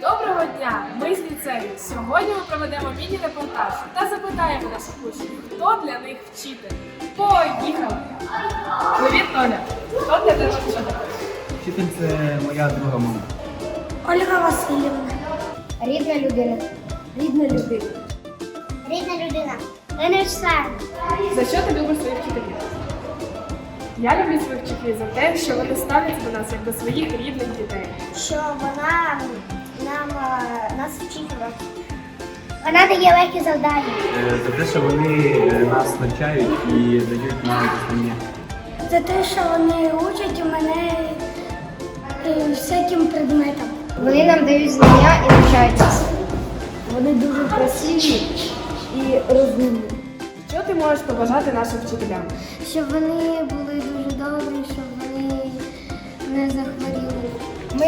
Доброго дня! Ми з ліцею. Сьогодні ми проведемо міні-репортаж та запитаємо наших учнів, хто для них вчитель. Поїхали! Привіт, Оля! Хто для тебе вчитель? Вчитель це моя друга мама. Ольга Васильівна. Рідна людина. Рідна людина. Рідна людина. Лена Вячеславівна. За що ти любиш своїх вчителів? Я люблю своїх вчителів за те, що вони ставляться до нас як до своїх рідних дітей. Що вона нам е, нас уроки. Вона дає легкі завдання. Е, За те, що вони е, нас навчають і дають нам знання. За те, що вони учать у мене всяким предметам. Вони нам дають знання і навчають нас. Вони дуже красиві і розумні. Що ти можеш побажати нашим вчителям? Щоб вони були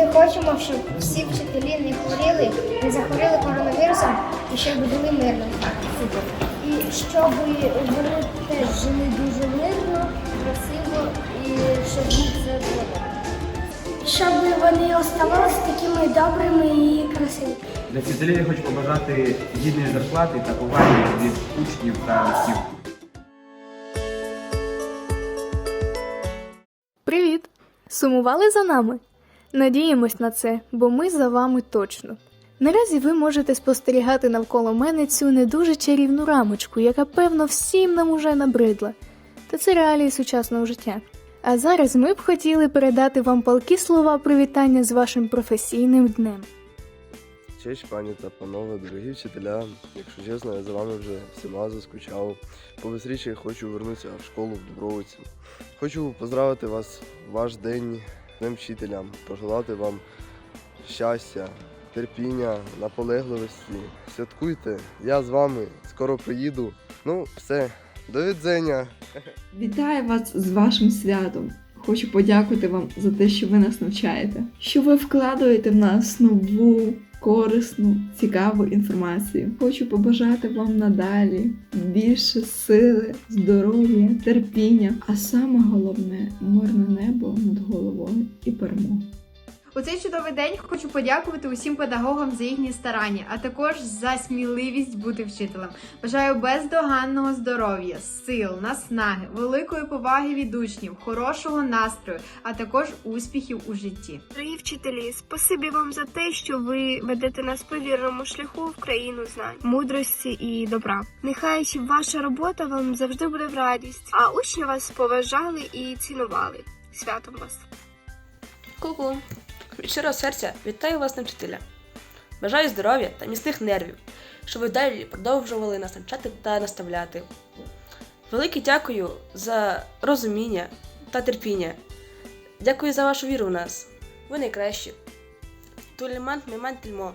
Ми хочемо, щоб всі вчителі не хворіли, не захворіли коронавірусом і щоб жили мирно. І щоб вони теж жили дуже мирно, красиво і щоб їх це було. Щоб вони оставалися такими добрими і красивими. Для вчителів я хочу побажати гідної зарплати та поваги від учнів та батьків. Привіт! Сумували за нами? Надіємось на це, бо ми за вами точно. Наразі ви можете спостерігати навколо мене цю не дуже чарівну рамочку, яка, певно, всім нам уже набридла. Та це реалії сучасного життя. А зараз ми б хотіли передати вам палкі слова привітання з вашим професійним днем. Честь, пані та панове, дорогі вчителя. Якщо чесно, я за вами вже всіма заскучав. Побистріше хочу вернутися в школу в Дубровиці. Хочу поздравити вас ваш день з вчителям, пожелати вам щастя, терпіння, наполегливості. Святкуйте, я з вами скоро приїду. Ну, все, до відзення. Вітаю вас з вашим святом. Хочу подякувати вам за те, що ви нас навчаєте, що ви вкладуєте в нас нову, корисну, цікаву інформацію. Хочу побажати вам надалі більше сили, здоров'я, терпіння, а саме головне мирне небо над головою і перемогу. У цей чудовий день хочу подякувати усім педагогам за їхні старання, а також за сміливість бути вчителем. Бажаю бездоганного здоров'я, сил, наснаги, великої поваги від учнів, хорошого настрою, а також успіхів у житті. Дорогі вчителі, спасибі вам за те, що ви ведете нас по вірному шляху в країну знань, мудрості і добра. Нехай ваша робота вам завжди буде в радість, а учні вас поважали і цінували. Святом вас! Ку-ку! Від щирого серця вітаю вас на вчителя. Бажаю здоров'я та міцних нервів, щоб ви далі продовжували нас навчати та наставляти. Велике дякую за розуміння та терпіння. Дякую за вашу віру в нас. Ви найкращі. Тулімант міман тільмо.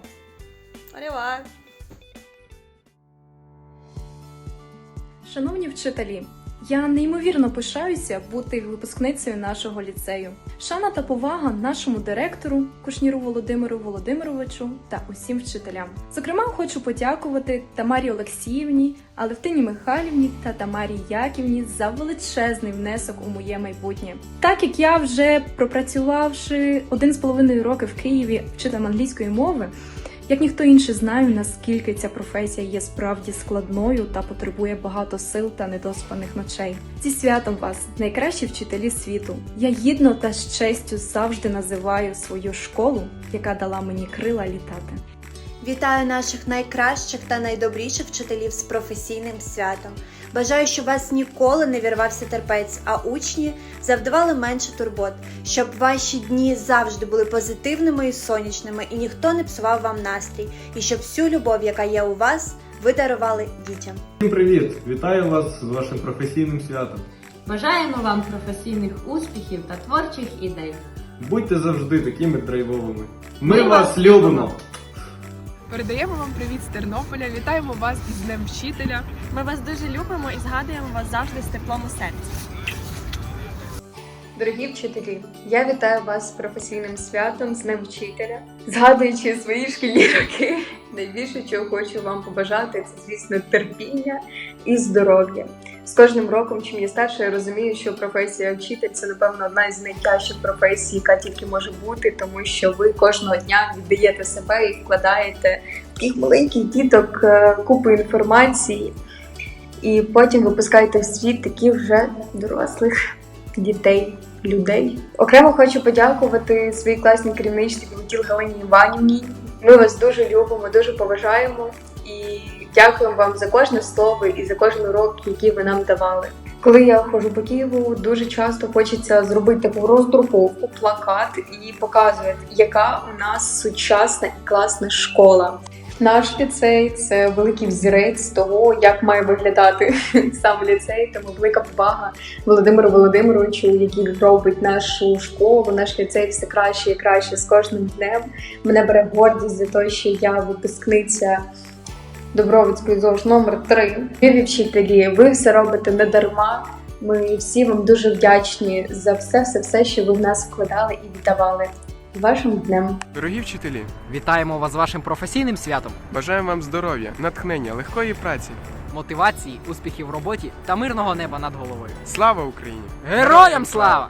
Шановні вчителі, я неймовірно пишаюся бути випускницею нашого ліцею. Шана та повага нашому директору Кушніру Володимиру Володимировичу та усім вчителям. Зокрема, хочу подякувати Тамарі Олексіївні, Алевтині Михайлівні та Тамарі Яківні за величезний внесок у моє майбутнє. Так як я вже пропрацювавши один з половиною роки в Києві вчителем англійської мови. Як ніхто інший знаю, наскільки ця професія є справді складною та потребує багато сил та недоспаних ночей. Зі святом вас, найкращі вчителі світу. Я гідно та з честю завжди називаю свою школу, яка дала мені крила літати. Вітаю наших найкращих та найдобріших вчителів з професійним святом. Бажаю, щоб вас ніколи не вірвався терпець, а учні завдавали менше турбот, щоб ваші дні завжди були позитивними і сонячними, і ніхто не псував вам настрій, і щоб всю любов, яка є у вас, ви дарували дітям. Всім привіт! Вітаю вас з вашим професійним святом. Бажаємо вам професійних успіхів та творчих ідей. Будьте завжди такими драйвовими. Ми, вас любимо! Передаємо вам привіт з Тернополя. Вітаємо вас із Днем вчителя. Ми вас дуже любимо і згадуємо вас завжди з теплом у серці. Дорогі вчителі, я вітаю вас з професійним святом, з Днем вчителя. Згадуючи свої шкільні роки, найбільше чого хочу вам побажати, це звісно терпіння і здоров'я. З кожним роком, чим я старша, я розумію, що професія вчитель це напевно одна із найтяжчих професій, яка тільки може бути, тому що ви кожного дня віддаєте себе і вкладаєте таких маленьких діток е, купу інформації, і потім випускаєте в світ таких вже дорослих дітей, людей. Окремо хочу подякувати своїй класній керівничці Квітіл Галині Іванівні. Ми вас дуже любимо, дуже поважаємо і дякуємо вам за кожне слово і за кожен урок, який ви нам давали. Коли я ходжу по Києву, дуже часто хочеться зробити таку роздруковку, плакат і показувати, яка у нас сучасна і класна школа. Наш ліцей це великий взірець того, як має виглядати сам ліцей. Тому велика повага Володимиру Володимировичу, який робить нашу школу, наш ліцей все краще і краще з кожним днем. Мене бере гордість за те, що я випускниця Добровицької ЗОЖ номер 3 Любі вчителі, ви все робите не дарма. Ми всі вам дуже вдячні за все, все, все, що ви в нас вкладали і віддавали. Вашим днем! Дорогі вчителі, Вітаємо вас з вашим професійним святом, бажаємо вам здоров'я, натхнення, легкої праці. мотивації, успіхів в роботі та мирного неба над головою. Слава Україні! Героям слава!